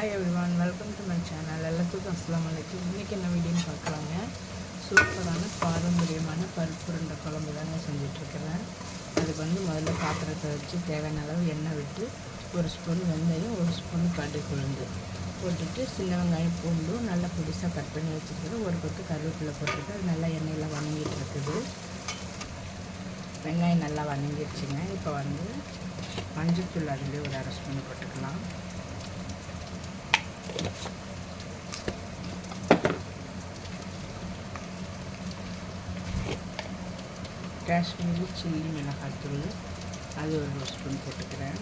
One welcome to my channel எல்லாத்துக்கும் அஸ்லாம் வலைக்கும் இன்றைக்கி என்ன வீடியோன்னு பார்க்கலாங்க. சூப்பரான பாரம்பரியமான பருப்பு உருண்டை குழம்பு தாங்க செஞ்சிட்ருக்கிறேன். அதுக்கு வந்து முதல்ல பாத்திரத்தை வச்சு தேவையான அளவு எண்ணெய் விட்டு ஒரு ஸ்பூன் வெந்தயம் ஒரு ஸ்பூன் கடுகு உளுந்து போட்டுட்டு சின்ன வெங்காயம் பூண்டும் நல்லா புதுசாக கட் பண்ணி வச்சுருக்கிறேன் ஒரு கொத்து கருவேப்பிலை போட்டுட்டு அது நல்லா எண்ணெயில் வணங்கிட்டு இருக்குது வெங்காயம் நல்லா வணங்கிடுச்சுங்க. இப்போ வந்து மஞ்சள் தூள் அதுலேயே ஒரு அரை ஸ்பூன் போட்டுக்கலாம். காஷ்மீரி சில்லி மிளகாய்த்தூள் அது ஒரு ஸ்பூன் போட்டுக்கிறேன்.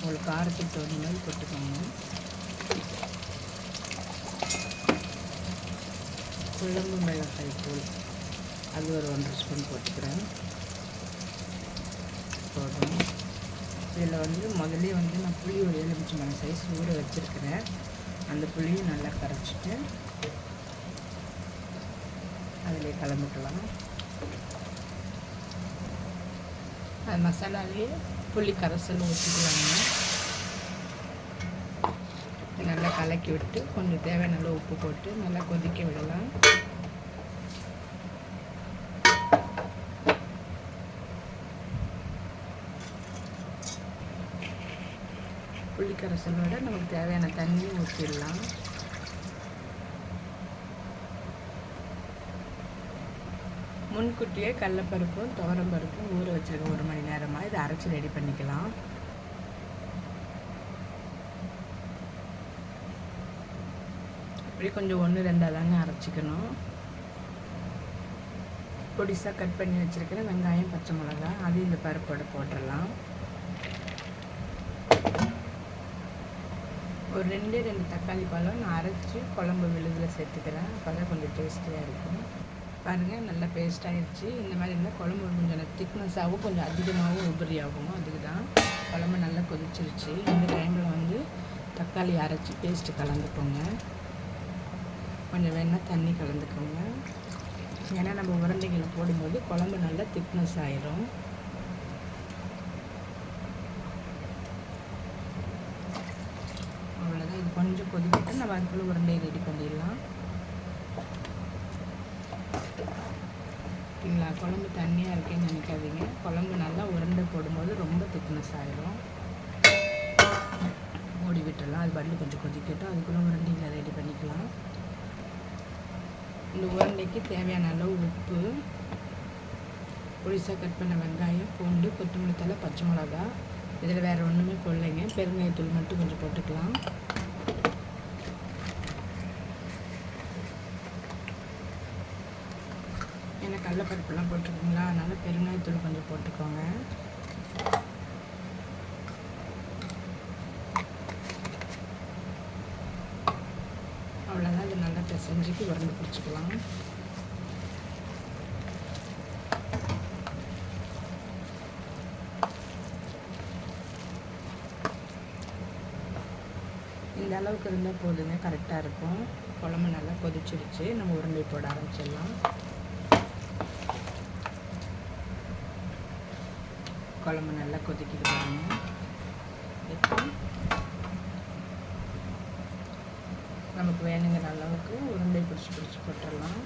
உங்களுக்கு காரத்துக்கு தகுந்த மாதிரி போட்டுக்கோங்க. குழம்பு மிளகாய் தூள். அது ஒரு ஒன்றரை ஸ்பூன் போட்டுக்கிறேன். போதும். இதில் வந்து முதல்ல வந்து நான் புளி ஒரு எலுமிச்சி மணி சைஸ் ஊற வச்சுருக்கிறேன். அந்த புளியும் நல்லா கரைச்சிட்டு அதில் கலந்துக்கலாம். அது மசாலாலேயே புளி கரைசல் ஊற்றிக்கலாங்க நல்லா கலக்கி விட்டு கொஞ்சம் தேவையான உப்பு போட்டு நல்லா கொதிக்க விடலாம் புளிக்கரைசலோட நமக்கு தேவையான தண்ணியும் ஊற்றிடலாம் முன்கூட்டியே கடலப்பருப்பும் துவரம்பருப்பும் ஊற வச்சுருக்கோம் ஒரு மணி நேரமாக இதை அரைச்சி ரெடி பண்ணிக்கலாம். இப்படி கொஞ்சம் ஒன்று ரெண்டாக தாங்க அரைச்சிக்கணும். பொடிசாக கட் பண்ணி வச்சுருக்கிற வெங்காயம் பச்சை மிளகா அது இந்த பருப்போடு போட்டுடலாம். ஒரு ரெண்டே ரெண்டு தக்காளி பழம் நான் அரைச்சி குழம்பு விழுதில் சேர்த்துக்கிறேன். அப்போ தான் கொஞ்சம் டேஸ்டியாக இருக்கும். பாருங்கள் நல்லா பேஸ்ட் ஆகிடுச்சு இந்த மாதிரி இருந்தால் குழம்பு கொஞ்சம் திக்னஸாகவும் கொஞ்சம் அதிகமாகவும் உபரி ஆகும்? அதுக்கு தான் குழம்பு நல்லா கொதிச்சிருச்சு. இந்த டைமில் வந்து தக்காளி அரைச்சி பேஸ்ட்டு கலந்துக்கோங்க. கொஞ்சம் வேணால் தண்ணி கலந்துக்கோங்க. ஏன்னா நம்ம உரண்டைகளை போடும்போது குழம்பு நல்லா திக்னஸ் ஆயிரும். கொஞ்சம் கொதிக்கிட்டு நம்ம அதுக்குள்ளே உருண்டையை ரெடி பண்ணிடலாம். ஓகேங்களா குழம்பு தண்ணியாக இருக்கேன்னு நினைக்காதீங்க. குழம்பு நல்லா உருண்டை போடும்போது ரொம்ப திக்னஸ் ஆகிடும் மூடி விட்டுடலாம் அது பண்ணி கொஞ்சம் கொதிக்கட்டும். அதுக்குள்ளே உருண்டைகளை ரெடி பண்ணிக்கலாம். இந்த உருண்டைக்கு தேவையான அளவு உப்பு புளிசாக கட் பண்ண வெங்காயம் பூண்டு கொத்தமல்லி தலை பச்சை மிளகா. இதில் வேறு ஒன்றுமே போடலைங்க. பெருங்காயத்தூள் மட்டும் கொஞ்சம் போட்டுக்கலாம் ஏன்னா கடலைப்பருப்புலாம் போட்டிருக்கீங்களா? அதனால் பெருங்காயத்தூள் கொஞ்சம் போட்டுக்கோங்க. அவ்வளோதான் இது நல்லா பிசைஞ்சுக்கு உரண்டு பிடிச்சிக்கலாம். இந்த அளவுக்கு இருந்தால் போதுங்க. கரெக்டாக இருக்கும். குழம்பு நல்லா கொதிச்சிருச்சு. நம்ம உருண்டை போட ஆரம்பிச்சிடலாம். குழம்பு நல்லா கொதிக்கிட்டு பாருங்க. இப்போ நமக்கு வேணுங்கிற அளவுக்கு உருண்டை பிடிச்சி பிடிச்சி போட்டுடலாம்.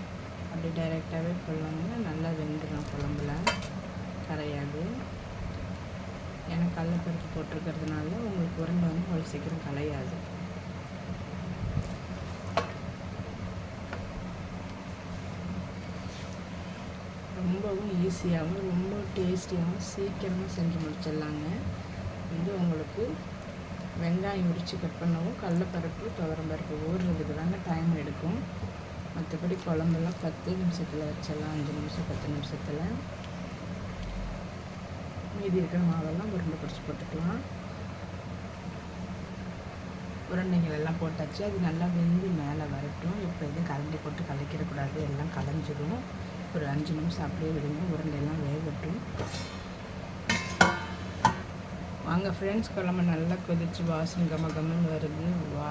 அப்படி டைரெக்டாகவே போடலாங்கன்னா நல்லா வெந்துடும் குழம்புல. கரையாது. ஏன்னா கடலப்பருப்பு போட்டிருக்கிறதுனால உங்களுக்கு உருண்டை வந்து அவ்வளோ சீக்கிரம் கலையாது ரொம்பவும் ஈஸியாகவும் ரொம்ப டேஸ்டியாகவும் சீக்கிரமாக செஞ்சு முடிச்சிடலாங்க. வந்து உங்களுக்கு வெங்காயம் உரித்து கட் பண்ணவும் கடலப்பருப்பு துவரம்பருப்பு ஊறுறதுக்கு தாங்க டைம் எடுக்கும். மற்றபடி குழம்பெல்லாம் பத்து நிமிஷத்தில் வச்சிடலாம் அஞ்சு நிமிஷம் பத்து நிமிஷத்தில். மீதி இருக்கிற மாவெல்லாம் உருண்டை பிடிச்சி போட்டுக்கலாம். உருண்டைகள் எல்லாம் போட்டாச்சு. அது நல்லா வெந்து மேலே வரட்டும். இப்போ எதுவும் கரண்டி போட்டு கலக்கிடக்கூடாது. எல்லாம் கலைஞ்சிடும் ஒரு அஞ்சு நிமிஷம் அப்படியே விடுங்க. உருண்டையெல்லாம் வேகட்டும். வாங்க ஃப்ரெண்ட்ஸ் குழம்பு நல்லா கொதிச்சு வாசம் கம கம்மன்னு வருது. வா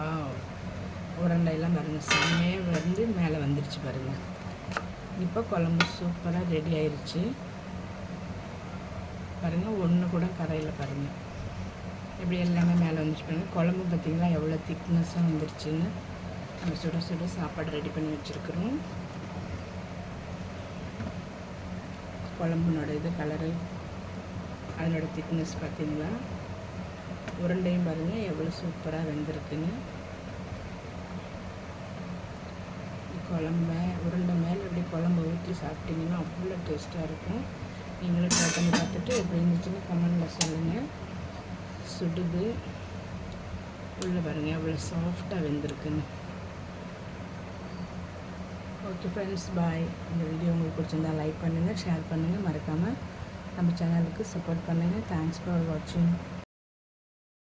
உருண்டையெல்லாம் பாருங்க. செம்மையாக வந்து மேலே வந்துருச்சு பாருங்கள் இப்போ குழம்பு சூப்பராக ரெடி ஆயிடுச்சு பாருங்கள் ஒன்று கூட கரையில் பாருங்கள் எப்படி எல்லாமே மேலே வந்துச்சு பாருங்க. குழம்பு பார்த்திங்கன்னா எவ்வளோ திக்னஸ்ஸாக வந்துருச்சுன்னு. நம்ம சுட சுட சாப்பாடு ரெடி பண்ணி வச்சுருக்குறோம். குழம்புனோட இது கலரு அதனோட திக்னஸ் பார்த்தீங்களா? உருண்டையும் பாருங்கள் எவ்வளோ சூப்பராக வெந்திருக்குன்னு. குழம்ப உருண்டை மேலே இப்படி குழம்பு ஊற்றி சாப்பிட்டிங்கன்னா அவ்வளோ டேஸ்ட்டாக இருக்கும். நீங்களும் ட்ரை பண்ணி பார்த்துட்டு எப்படி இருந்துச்சுன்னு கமெண்டில் சொல்லுங்கள் சுடுது. உள்ளே பாருங்கள் எவ்வளோ சாஃப்டாக வெந்திருக்குன்னு. ஓகே ஃப்ரெண்ட்ஸ் பாய் இந்த வீடியோ உங்களுக்கு பிடிச்சிருந்தா லைக் பண்ணுங்கள் ஷேர் பண்ணுங்கள் மறக்காமல் நம்ம சேனலுக்கு சப்போர்ட் பண்ணுங்கள் தேங்க்ஸ் ஃபார் வாட்சிங்